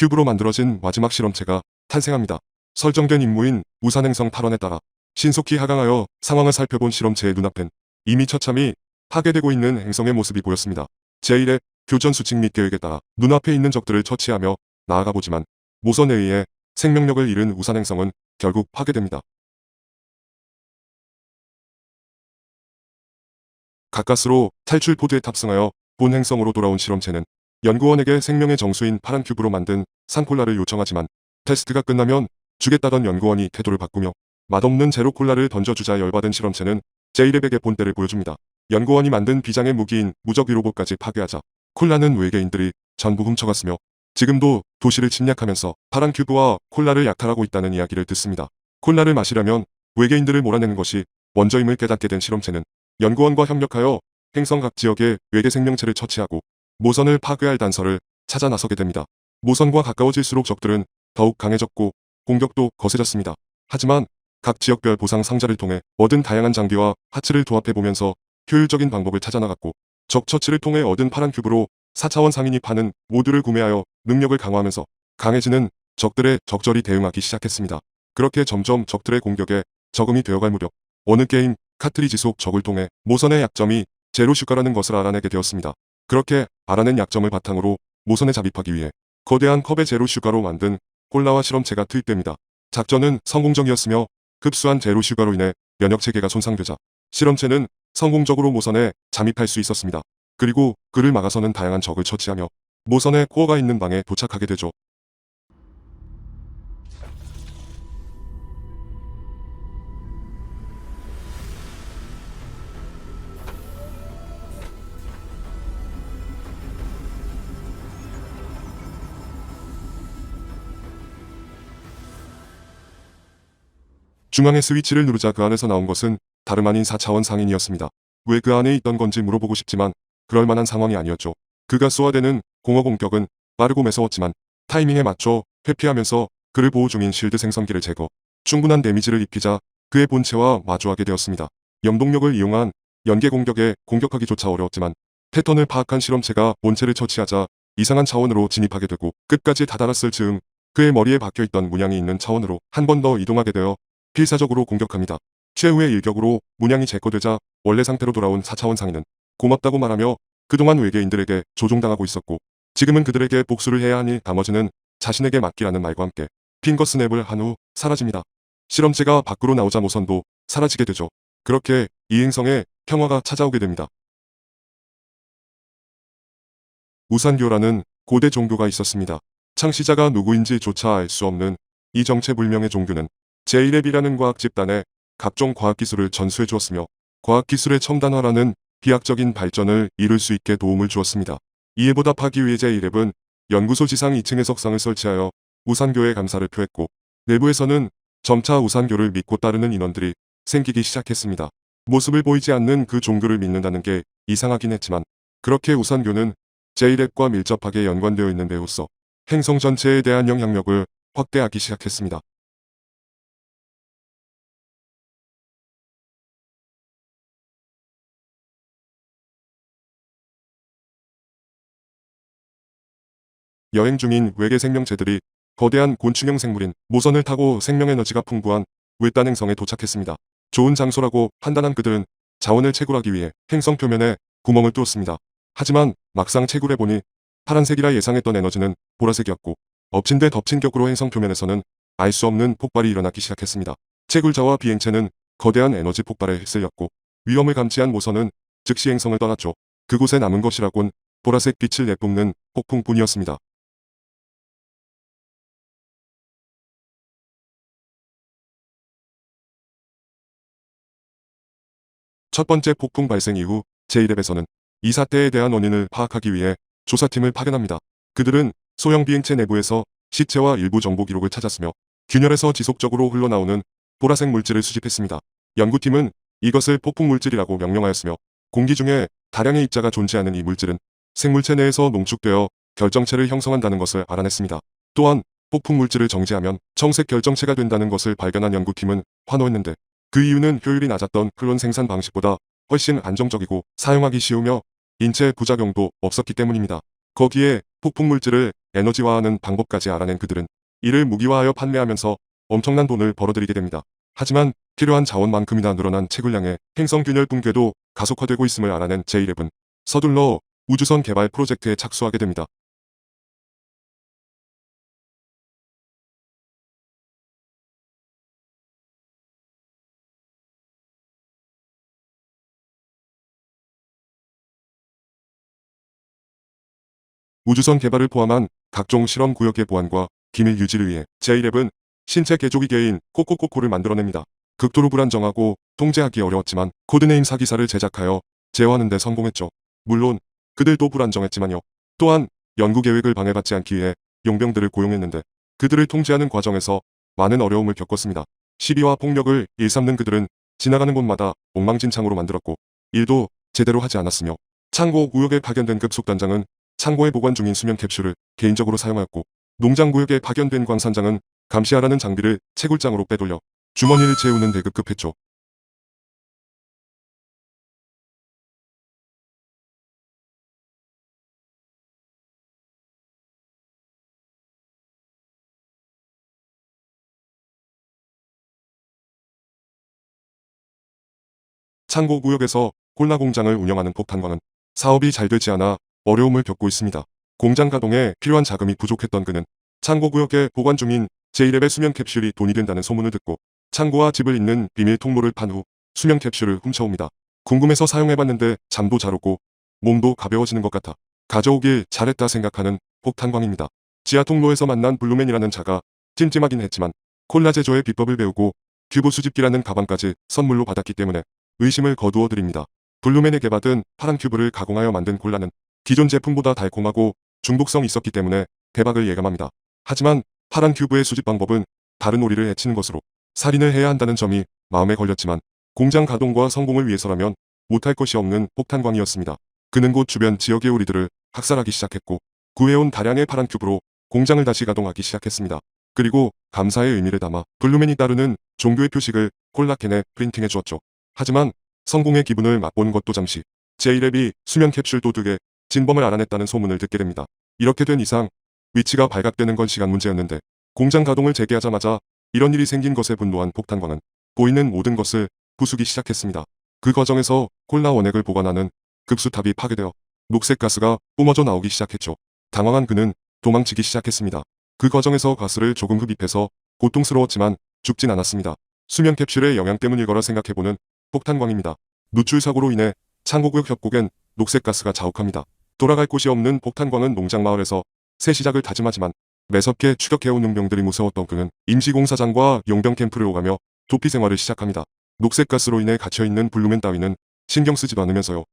큐브로 만들어진 마지막 실험체가 탄생합니다. 설정된 임무인 우산행성 탈원에 따라 신속히 하강하여 상황을 살펴본 실험체의 눈앞엔 이미 처참히 파괴되고 있는 행성의 모습이 보였습니다. 제1의 교전 수칙 및 계획에 따라 눈앞에 있는 적들을 처치하며 나아가 보지만 모선에 의해 생명력을 잃은 우산행성은 결국 파괴됩니다. 가까스로 탈출 포드에 탑승하여 본 행성으로 돌아온 실험체는 연구원에게 생명의 정수인 파란 큐브로 만든 산콜라를 요청하지만 테스트가 끝나면 주겠다던 연구원이 태도를 바꾸며 맛없는 제로 콜라를 던져주자 열받은 실험체는 제이랩에게 본때를 보여줍니다. 연구원이 만든 비장의 무기인 무적 위 로봇까지 파괴하자 콜라는 외계인들이 전부 훔쳐갔으며 지금도 도시를 침략하면서 파란 큐브와 콜라를 약탈하고 있다는 이야기를 듣습니다. 콜라를 마시려면 외계인들을 몰아내는 것이 먼저임을 깨닫게 된 실험체는 연구원과 협력하여 행성 각 지역의 외계 생명체를 처치하고 모선을 파괴할 단서를 찾아 나서게 됩니다. 모선과 가까워질수록 적들은 더욱 강해졌고 공격도 거세졌습니다. 하지만 각 지역별 보상 상자를 통해 얻은 다양한 장비와 하츠를 조합해보면서 효율적인 방법을 찾아 나갔고 적 처치를 통해 얻은 파란 큐브로 4차원 상인이 파는 모듈을 구매하여 능력을 강화하면서 강해지는 적들의 적절히 대응하기 시작했습니다. 그렇게 점점 적들의 공격에 적응이 되어갈 무렵 어느 게임 카트리지 속 적을 통해 모선의 약점이 제로 슈가라는 것을 알아내게 되었습니다. 그렇게 알아낸 약점을 바탕으로 모선에 잡입하기 위해 거대한 컵의 제로 슈가로 만든 콜라와 실험체가 투입됩니다. 작전은 성공적이었으며 흡수한 제로 슈가로 인해 면역 체계가 손상되자 실험체는 성공적으로 모선에 잠입할 수 있었습니다. 그리고 그를 막아서는 다양한 적을 처치하며 모선의 코어가 있는 방에 도착하게 되죠. 중앙의 스위치를 누르자 그 안에서 나온 것은 다름 아닌 4차원 상인이었습니다. 왜 그 안에 있던 건지 물어보고 싶지만 그럴 만한 상황이 아니었죠. 그가 쏘아대는 공허 공격은 빠르고 매서웠지만 타이밍에 맞춰 회피하면서 그를 보호 중인 실드 생성기를 제거, 충분한 데미지를 입히자 그의 본체와 마주하게 되었습니다. 염동력을 이용한 연계 공격에 공격하기조차 어려웠지만 패턴을 파악한 실험체가 본체를 처치하자 이상한 차원으로 진입하게 되고 끝까지 다다랐을 즈음 그의 머리에 박혀있던 문양이 있는 차원으로 한 번 더 이동하게 되어 필사적으로 공격합니다. 최후의 일격으로 문양이 제거되자 원래 상태로 돌아온 4차원 상인은 고맙다고 말하며 그동안 외계인들에게 조종당하고 있었고 지금은 그들에게 복수를 해야 하니 나머지는 자신에게 맡기라는 말과 함께 핑거 스냅을 한 후 사라집니다. 실험체가 밖으로 나오자 모선도 사라지게 되죠. 그렇게 이 행성에 평화가 찾아오게 됩니다. 우산교라는 고대 종교가 있었습니다. 창시자가 누구인지 조차 알 수 없는 이 정체불명의 종교는 제1랩이라는 과학 집단에 각종 과학기술을 전수해 주었으며 과학기술의 첨단화라는 비약적인 발전을 이룰 수 있게 도움을 주었습니다. 이에 보답하기 위해 제1랩은 연구소 지상 2층에 석상을 설치하여 우산교에 감사를 표했고 내부에서는 점차 우산교를 믿고 따르는 인원들이 생기기 시작했습니다. 모습을 보이지 않는 그 종교를 믿는다는 게 이상하긴 했지만 그렇게 우산교는 제1랩과 밀접하게 연관되어 있는 배우서 행성 전체에 대한 영향력을 확대하기 시작했습니다. 여행 중인 외계 생명체들이 거대한 곤충형 생물인 모선을 타고 생명에너지가 풍부한 외딴 행성에 도착했습니다. 좋은 장소라고 판단한 그들은 자원을 채굴하기 위해 행성 표면에 구멍을 뚫었습니다. 하지만 막상 채굴해보니 파란색이라 예상했던 에너지는 보라색이었고 엎친 데 덮친 격으로 행성 표면에서는 알 수 없는 폭발이 일어나기 시작했습니다. 채굴자와 비행체는 거대한 에너지 폭발에 휩쓸렸고 위험을 감지한 모선은 즉시 행성을 떠났죠. 그곳에 남은 것이라곤 보라색 빛을 내뿜는 폭풍뿐이었습니다. 첫 번째 폭풍 발생 이후 제1랩에서는 이 사태에 대한 원인을 파악하기 위해 조사팀을 파견합니다. 그들은 소형 비행체 내부에서 시체와 일부 정보 기록을 찾았으며 균열에서 지속적으로 흘러나오는 보라색 물질을 수집했습니다. 연구팀은 이것을 폭풍 물질이라고 명명하였으며 공기 중에 다량의 입자가 존재하는 이 물질은 생물체 내에서 농축되어 결정체를 형성한다는 것을 알아냈습니다. 또한 폭풍 물질을 정제하면 청색 결정체가 된다는 것을 발견한 연구팀은 환호했는데 그 이유는 효율이 낮았던 클론 생산 방식보다 훨씬 안정적이고 사용하기 쉬우며 인체 부작용도 없었기 때문입니다. 거기에 폭풍 물질을 에너지화하는 방법까지 알아낸 그들은 이를 무기화하여 판매하면서 엄청난 돈을 벌어들이게 됩니다. 하지만 필요한 자원만큼이나 늘어난 채굴량의 행성 균열 붕괴도 가속화되고 있음을 알아낸 제11은 서둘러 우주선 개발 프로젝트에 착수하게 됩니다. 우주선 개발을 포함한 각종 실험 구역의 보안과 기밀 유지를 위해 제1앱은 신체 개조기계인 코코코코를 만들어냅니다. 극도로 불안정하고 통제하기 어려웠지만 코드네임 사기사를 제작하여 제어하는 데 성공했죠. 물론 그들도 불안정했지만요. 또한 연구 계획을 방해받지 않기 위해 용병들을 고용했는데 그들을 통제하는 과정에서 많은 어려움을 겪었습니다. 시비와 폭력을 일삼는 그들은 지나가는 곳마다 엉망진창으로 만들었고 일도 제대로 하지 않았으며 창고 구역에 파견된 급속단장은 창고에 보관 중인 수면 캡슐을 개인적으로 사용하였고 농장구역에 파견된 광산장은 감시하라는 장비를 채굴장으로 빼돌려 주머니를 채우는 데 급급했죠. 창고 구역에서 콜라 공장을 운영하는 폭탄광은 사업이 잘 되지 않아 어려움을 겪고 있습니다. 공장 가동에 필요한 자금이 부족했던 그는 창고 구역에 보관 중인 제1랩의 수면 캡슐이 돈이 된다는 소문을 듣고 창고와 집을 잇는 비밀 통로를 판 후 수면 캡슐을 훔쳐옵니다. 궁금해서 사용해봤는데 잠도 잘 오고 몸도 가벼워지는 것 같아 가져오길 잘했다 생각하는 폭탄광입니다. 지하 통로에서 만난 블루맨이라는 자가 찜찜하긴 했지만 콜라 제조의 비법을 배우고 큐브 수집기라는 가방까지 선물로 받았기 때문에 의심을 거두어 드립니다. 블루맨에게 받은 파란 큐브를 가공하여 만든 콜라는 기존 제품보다 달콤하고 중독성이 있었기 때문에 대박을 예감합니다. 하지만 파란 큐브의 수집 방법은 다른 오리를 해치는 것으로 살인을 해야 한다는 점이 마음에 걸렸지만 공장 가동과 성공을 위해서라면 못할 것이 없는 폭탄광이었습니다. 그는 곧 주변 지역의 오리들을 학살하기 시작했고 구해온 다량의 파란 큐브로 공장을 다시 가동하기 시작했습니다. 그리고 감사의 의미를 담아 블루맨이 따르는 종교의 표식을 콜라캔에 프린팅해 주었죠. 하지만 성공의 기분을 맛본 것도 잠시 제1랩이 수면 캡슐 도둑의 진범을 알아냈다는 소문을 듣게 됩니다. 이렇게 된 이상 위치가 발각되는 건 시간 문제였는데 공장 가동을 재개하자마자 이런 일이 생긴 것에 분노한 폭탄광은 보이는 모든 것을 부수기 시작했습니다. 그 과정에서 콜라 원액을 보관하는 급수탑이 파괴되어 녹색 가스가 뿜어져 나오기 시작했죠. 당황한 그는 도망치기 시작했습니다. 그 과정에서 가스를 조금 흡입해서 고통스러웠지만 죽진 않았습니다. 수면 캡슐의 영향 때문일 거라 생각해보는 폭탄광입니다. 누출 사고로 인해 창고구역 협곡엔 녹색 가스가 자욱합니다. 돌아갈 곳이 없는 폭탄광은 농장마을에서 새 시작을 다짐하지만 매섭게 추격해온 용병들이 무서웠던 그는 임시공사장과 용병 캠프를 오가며 도피 생활을 시작합니다. 녹색 가스로 인해 갇혀있는 블루맨 따위는 신경 쓰지도 않으면서요.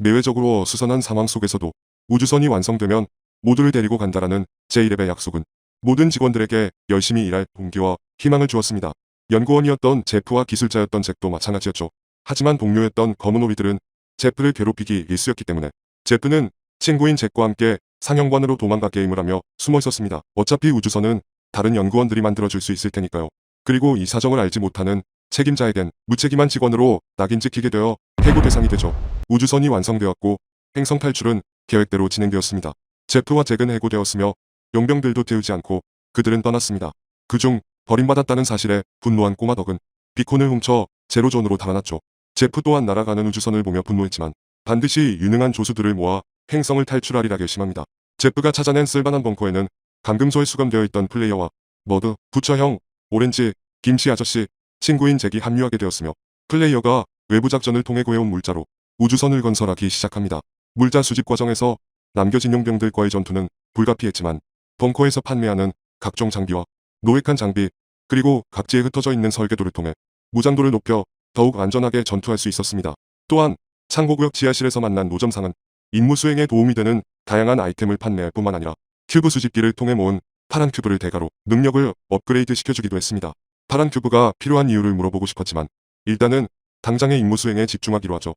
내외적으로 수선한 상황 속에서도 우주선이 완성되면 모두를 데리고 간다라는 제1랩의 약속은 모든 직원들에게 열심히 일할 동기와 희망을 주었습니다. 연구원이었던 제프와 기술자였던 잭도 마찬가지였죠. 하지만 동료였던 검은 오리들은 제프를 괴롭히기 일쑤였기 때문에 제프는 친구인 잭과 함께 상영관으로 도망가 게임을 하며 숨어 있었습니다. 어차피 우주선은 다른 연구원들이 만들어줄 수 있을 테니까요. 그리고 이 사정을 알지 못하는 책임자에 된 무책임한 직원으로 낙인 찍히게 되어 해고 대상이 되죠. 우주선이 완성되었고 행성 탈출은 계획대로 진행되었습니다. 제프와 잭은 해고되었으며 용병들도 태우지 않고 그들은 떠났습니다. 그중 버림받았다는 사실에 분노한 꼬마 덕은 비콘을 훔쳐 제로존으로 달아났죠. 제프 또한 날아가는 우주선을 보며 분노했지만 반드시 유능한 조수들을 모아 행성을 탈출하리라 결심합니다. 제프가 찾아낸 쓸만한 벙커에는 감금소에 수감되어 있던 플레이어와 머드, 부처형, 오렌지, 김치 아저씨, 친구인 잭이 합류하게 되었으며 플레이어가 외부 작전을 통해 구해온 물자로 우주선을 건설하기 시작합니다. 물자 수집 과정에서 남겨진 용병들과의 전투는 불가피했지만 벙커에서 판매하는 각종 장비와 노획한 장비 그리고 각지에 흩어져 있는 설계도를 통해 무장도를 높여 더욱 안전하게 전투할 수 있었습니다. 또한 창고구역 지하실에서 만난 노점상은 임무 수행에 도움이 되는 다양한 아이템을 판매할 뿐만 아니라 큐브 수집기를 통해 모은 파란 큐브를 대가로 능력을 업그레이드 시켜주기도 했습니다. 파란 큐브가 필요한 이유를 물어보고 싶었지만 일단은 당장의 임무 수행에 집중하기로 하죠.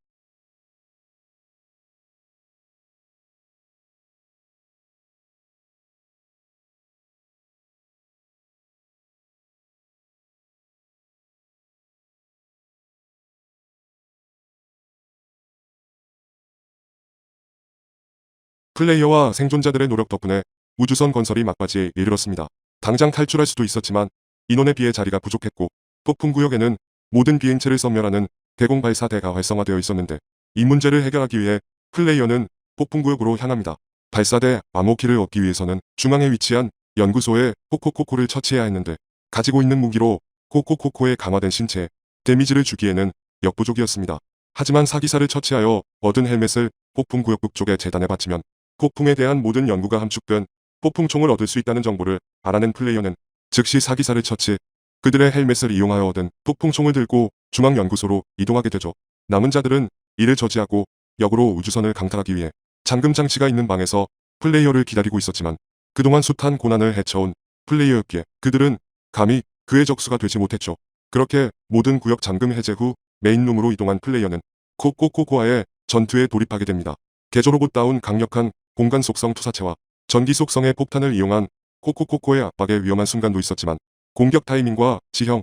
플레이어와 생존자들의 노력 덕분에 우주선 건설이 막바지에 이르렀습니다. 당장 탈출할 수도 있었지만 인원에 비해 자리가 부족했고 폭풍구역에는 모든 비행체를 섬멸하는 대공 발사대가 활성화되어 있었는데 이 문제를 해결하기 위해 플레이어는 폭풍구역으로 향합니다. 발사대 암호키를 얻기 위해서는 중앙에 위치한 연구소에 코코코코를 처치해야 했는데 가지고 있는 무기로 코코코코의 강화된 신체에 데미지를 주기에는 역부족이었습니다. 하지만 사기사를 처치하여 얻은 헬멧을 폭풍구역 북쪽의 재단에 바치면 폭풍에 대한 모든 연구가 함축된 폭풍총을 얻을 수 있다는 정보를 알아낸 플레이어는 즉시 사기사를 처치, 그들의 헬멧을 이용하여 얻은 폭풍총을 들고 중앙연구소로 이동하게 되죠. 남은 자들은 이를 저지하고 역으로 우주선을 강탈하기 위해 잠금 장치가 있는 방에서 플레이어를 기다리고 있었지만 그동안 숱한 고난을 헤쳐온 플레이어였기에 그들은 감히 그의 적수가 되지 못했죠. 그렇게 모든 구역 잠금 해제 후 메인룸으로 이동한 플레이어는 코코코코와의 전투에 돌입하게 됩니다. 개조 로봇다운 강력한 공간 속성 투사체와 전기 속성의 폭탄을 이용한 코코코코의 압박에 위험한 순간도 있었지만 공격 타이밍과 지형,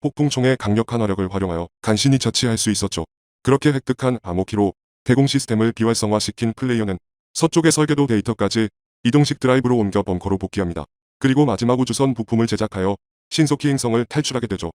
폭풍총의 강력한 화력을 활용하여 간신히 처치할 수 있었죠. 그렇게 획득한 암호키로 대공 시스템을 비활성화시킨 플레이어는 서쪽의 설계도 데이터까지 이동식 드라이브로 옮겨 벙커로 복귀합니다. 그리고 마지막 우주선 부품을 제작하여 신속히 행성을 탈출하게 되죠.